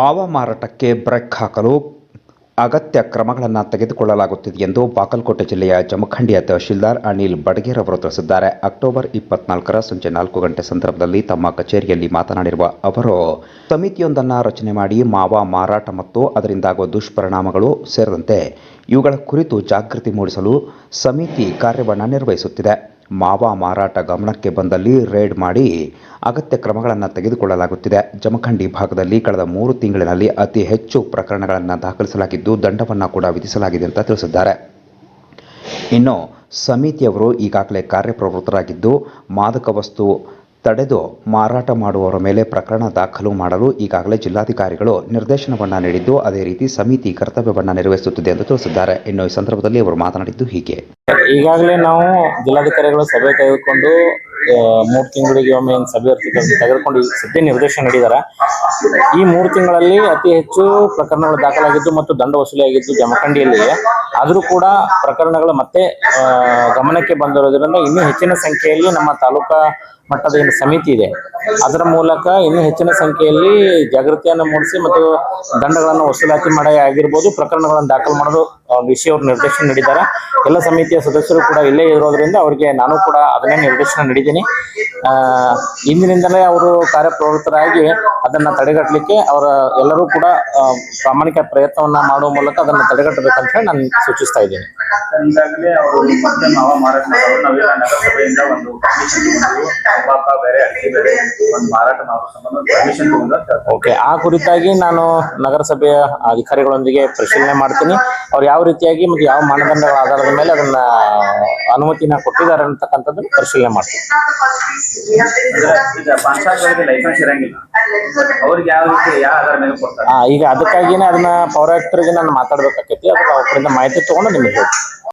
ಮಾವ ಮಾರಾಟಕ್ಕೆ ಬ್ರೇಕ್ ಹಾಕಲು ಅಗತ್ಯ ಕ್ರಮಗಳನ್ನು ತೆಗೆದುಕೊಳ್ಳಲಾಗುತ್ತಿದೆ ಎಂದು ಬಾಗಲಕೋಟೆ ಜಿಲ್ಲೆಯ ಜಮಖಂಡಿಯ ತಹಶೀಲ್ದಾರ್ ಅನಿಲ್ ಬಡಗೇರ್ ಅವರು ತಿಳಿಸಿದ್ದಾರೆ. ಅಕ್ಟೋಬರ್ ಇಪ್ಪತ್ನಾಲ್ಕರ ಸಂಜೆ ನಾಲ್ಕು ಗಂಟೆ ಸಂದರ್ಭದಲ್ಲಿ ತಮ್ಮ ಕಚೇರಿಯಲ್ಲಿ ಮಾತನಾಡಿರುವ ಅವರು, ಸಮಿತಿಯೊಂದನ್ನು ರಚನೆ ಮಾಡಿ ಮಾವ ಮಾರಾಟ ಮತ್ತು ಅದರಿಂದಾಗುವ ದುಷ್ಪರಿಣಾಮಗಳು ಸೇರಿದಂತೆ ಇವುಗಳ ಕುರಿತು ಜಾಗೃತಿ ಮೂಡಿಸಲು ಸಮಿತಿ ಕಾರ್ಯವನ್ನು ನಿರ್ವಹಿಸುತ್ತಿದೆ. ಮಾವ ಮಾರಾಟ ಗಮನಕ್ಕೆ ಬಂದಲ್ಲಿ ರೇಡ್ ಮಾಡಿ ಅಗತ್ಯ ಕ್ರಮಗಳನ್ನು ತೆಗೆದುಕೊಳ್ಳಲಾಗುತ್ತಿದೆ. ಜಮಖಂಡಿ ಭಾಗದಲ್ಲಿ ಕಳೆದ ಮೂರು ತಿಂಗಳಿನಲ್ಲಿ ಅತಿ ಹೆಚ್ಚು ಪ್ರಕರಣಗಳನ್ನು ದಾಖಲಿಸಲಾಗಿದ್ದು ದಂಡವನ್ನು ಕೂಡ ವಿಧಿಸಲಾಗಿದೆ ಅಂತ ತಿಳಿಸಿದ್ದಾರೆ. ಇನ್ನು ಸಮಿತಿಯವರು ಈಗಾಗಲೇ ಕಾರ್ಯಪ್ರವೃತ್ತರಾಗಿದ್ದು ಮಾದಕ ವಸ್ತು ತಡೆದು ಮಾರಾಟ ಮಾಡುವವರ ಮೇಲೆ ಪ್ರಕರಣ ದಾಖಲು ಮಾಡಲು ಈಗಾಗಲೇ ಜಿಲ್ಲಾಧಿಕಾರಿಗಳು ನಿರ್ದೇಶನವನ್ನು ನೀಡಿದ್ದು, ಅದೇ ರೀತಿ ಸಮಿತಿ ಕರ್ತವ್ಯವನ್ನು ನಿರ್ವಹಿಸುತ್ತಿದೆ ಎಂದು ತಿಳಿಸಿದ್ದಾರೆ. ಇನ್ನು ಈ ಸಂದರ್ಭದಲ್ಲಿ ಅವರು ಮಾತನಾಡಿದ್ದು ಹೀಗೆ. ಈಗಾಗಲೇ ನಾವು ಜಿಲ್ಲಾಧಿಕಾರಿಗಳ ಸಭೆ ತೆಗೆದುಕೊಂಡು ಮೂರು ತಿಂಗಳಿಗೆ ಒಮ್ಮೆ ಏನ್ ಸಭೆ ತೆಗೆದುಕೊಂಡು ಸದ್ಯ ನಿರ್ದೇಶನ ನೀಡಿದ್ದಾರೆ. ಈ ಮೂರು ತಿಂಗಳಲ್ಲಿ ಅತಿ ಹೆಚ್ಚು ಪ್ರಕರಣಗಳು ದಾಖಲಾಗಿದ್ದು ಮತ್ತು ದಂಡ ವಸೂಲಿಯಾಗಿದ್ದು ಜಮಖಂಡಿಯಲ್ಲಿ ಆದರೂ ಕೂಡ ಪ್ರಕರಣಗಳು ಮತ್ತೆ ಗಮನಕ್ಕೆ ಬಂದಿರೋದ್ರಿಂದ ಇನ್ನೂ ಹೆಚ್ಚಿನ ಸಂಖ್ಯೆಯಲ್ಲಿ ನಮ್ಮ ತಾಲೂಕಾ ಮಟ್ಟದ ಏನು ಸಮಿತಿ ಇದೆ. ಅದರ ಮೂಲಕ ಇನ್ನೂ ಹೆಚ್ಚಿನ ಸಂಖ್ಯೆಯಲ್ಲಿ ಜಾಗೃತಿಯನ್ನು ಮೂಡಿಸಿ ಮತ್ತು ದಂಡಗಳನ್ನು ವಸೂಲಾತಿ ಮಾಡಿ ಆಗಿರ್ಬೋದು, ಪ್ರಕರಣಗಳನ್ನು ದಾಖಲು ಮಾಡೋದು ವಿಷಯ ಅವರು ನಿರ್ದೇಶನ ನೀಡಿದ್ದಾರೆ. ಎಲ್ಲ ಸಮಿತಿಯ ಸದಸ್ಯರು ಕೂಡ ಇಲ್ಲೇ ಇರೋದ್ರಿಂದ ಅವರಿಗೆ ನಾನು ಕೂಡ ಅದನ್ನೇ ನಿರ್ದೇಶನ ನೀಡಿದ್ದೀನಿ. ಇಂದಿನಿಂದಲೇ ಅವರು ಕಾರ್ಯಪ್ರವೃತ್ತರಾಗಿ ಅದನ್ನ ತಡೆಗಟ್ಟಲಿಕ್ಕೆ ಅವರ ಎಲ್ಲರೂ ಕೂಡ ಪ್ರಾಮಾಣಿಕ ಪ್ರಯತ್ನವನ್ನ ಮಾಡುವ ಮೂಲಕ ಅದನ್ನ ತಡೆಗಟ್ಟಬೇಕಂತ ಹೇಳಿ ನಾನು ಸೂಚಿಸ್ತಾ ಇದ್ದೀನಿ. ಈಗಾಗಲೇ ಅವರು ಮತ್ತೆ ನಾವು ಮಾರಾಟ ಮಾಡೋರು ನಾವೆಲ್ಲ ನಗರಸಭೆಯಿಂದ ಒಂದು ಪರ್ಮಿಷನ್ ತಗೊಂಡು ತಂಬಾಕ ಬೇರೆ ಬೇರೆ ಒಂದು ಮಾರಾಟ ಮಾಡೋ ಸಂಬಂಧ ಪರ್ಮಿಷನ್ ತಗೊಂಡು ಅಂತ ಹೇಳ್ತಾರೆ. ಓಕೆ ಆ ಕುರಿತಾಗಿ ನಾನು ನಗರಸಭೆಯ ಅಧಿಕಾರಿಗಳೊಂದಿಗೆ ಪರಿಶೀಲನೆ ಮಾಡ್ತೀನಿ. ಅವ್ರು ಯಾವ ರೀತಿಯಾಗಿ ಮತ್ತು ಯಾವ ಮಾನದಂಡಗಳ ಆಧಾರದ ಮೇಲೆ ಅದನ್ನ ಅನುಮತಿನ ಕೊಟ್ಟಿದ್ದಾರೆ ಅಂತಕ್ಕಂಥದ್ದು ಪರಿಶೀಲನೆ ಮಾಡ್ತೀನಿ. ಅಂದ್ರೆ ಈಗ ಪಾನ್ಶಾಪ್ಗಳಿಗೆ ಲೈಸೆನ್ಸ್ ಇರಂಗಿಲ್ಲ. ಈಗ ಅದಕ್ಕಾಗಿನೇ ಅದನ್ನ ಪೌರಾಯುಕ್ತರಿಗೆ ನಾನು ಮಾತಾಡ್ಬೇಕಾಕೈತಿ ಅದಕ್ಕೆ ಅವ್ರಿಂದ ಮಾಹಿತಿ ತಗೊಂಡು ನಿಮಗೆ